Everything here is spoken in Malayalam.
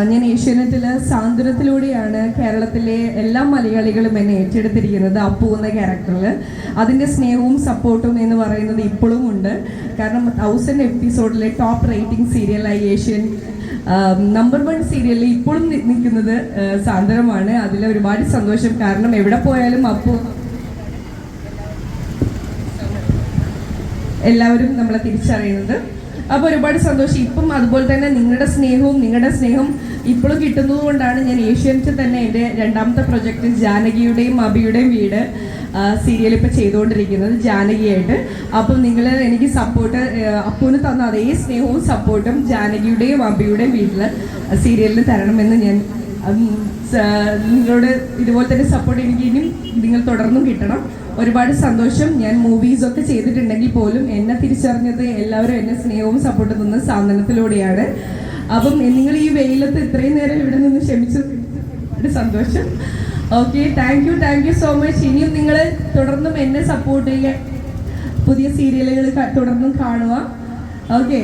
ഞാൻ ഏഷ്യാനെറ്റിൽ സാന്ത്വനത്തിലൂടെയാണ് കേരളത്തിലെ എല്ലാ മലയാളികളും എന്നെ ഏറ്റെടുത്തിരിക്കുന്നത് അപ്പു എന്ന ക്യാരക്ടറിൽ അതിന്റെ സ്നേഹവും സപ്പോർട്ടും എന്ന് പറയുന്നത് ഇപ്പോഴും ഉണ്ട്. കാരണം തൗസൻഡ് എപ്പിസോഡിലെ ടോപ്പ് റേറ്റിംഗ് സീരിയലായി ഏഷ്യൻ നമ്പർ വൺ സീരിയലിൽ ഇപ്പോഴും നിൽക്കുന്നത് സാന്ദ്രമാണ് അതിൽ ഒരുപാട് സന്തോഷം. കാരണം എവിടെ പോയാലും അപ്പു എല്ലാവരും നമ്മളെ തിരിച്ചറിയുന്നത്. അപ്പോൾ ഒരുപാട് സന്തോഷം. ഇപ്പം അതുപോലെ തന്നെ നിങ്ങളുടെ സ്നേഹവും നിങ്ങളുടെ സ്നേഹം ഇപ്പോഴും കിട്ടുന്നത് കൊണ്ടാണ് ഞാൻ ഏഷ്യാനെറ്റ് തന്നെ എന്റെ രണ്ടാമത്തെ പ്രൊജക്റ്റ് ജാനകിയുടെയും അബിയുടെയും വീട് സീരിയൽ ഇപ്പോൾ ചെയ്തുകൊണ്ടിരിക്കുന്നത് ജാനകിയായിട്ട്. അപ്പം നിങ്ങൾ എനിക്ക് സപ്പോർട്ട് അപ്പൂന് തന്ന അതേ സ്നേഹവും സപ്പോർട്ടും ജാനകിയുടെയും അബിയുടെയും വീട്ടിൽ സീരിയലിന് തരണമെന്ന് ഞാൻ നിങ്ങളോട് ഇതുപോലെ തന്നെ സപ്പോർട്ട് എനിക്ക് ഇനിയും നിങ്ങൾ തുടർന്നും കിട്ടണം. ഒരുപാട് സന്തോഷം. ഞാൻ മൂവീസ് ഒക്കെ ചെയ്തിട്ടുണ്ടെങ്കിൽ പോലും എന്നെ തിരിച്ചറിഞ്ഞത് എല്ലാവരും എന്നെ സ്നേഹവും സപ്പോർട്ടും തന്ന സാന്ത്വനത്തിലൂടെയാണ്. അപ്പം നിങ്ങൾ ഈ വെയിലത്ത് ഇത്രയും നേരം ഇവിടെ നിന്ന് ക്ഷമിച്ചു. സന്തോഷം. Okay thank you thank you so much ഇനിയും നിങ്ങൾ തുടർന്നും എന്നെ സപ്പോർട്ട് ചെയ്യുക. പുതിയ സീരിയലുകൾ തുടർന്നും കാണുക. ഓക്കെ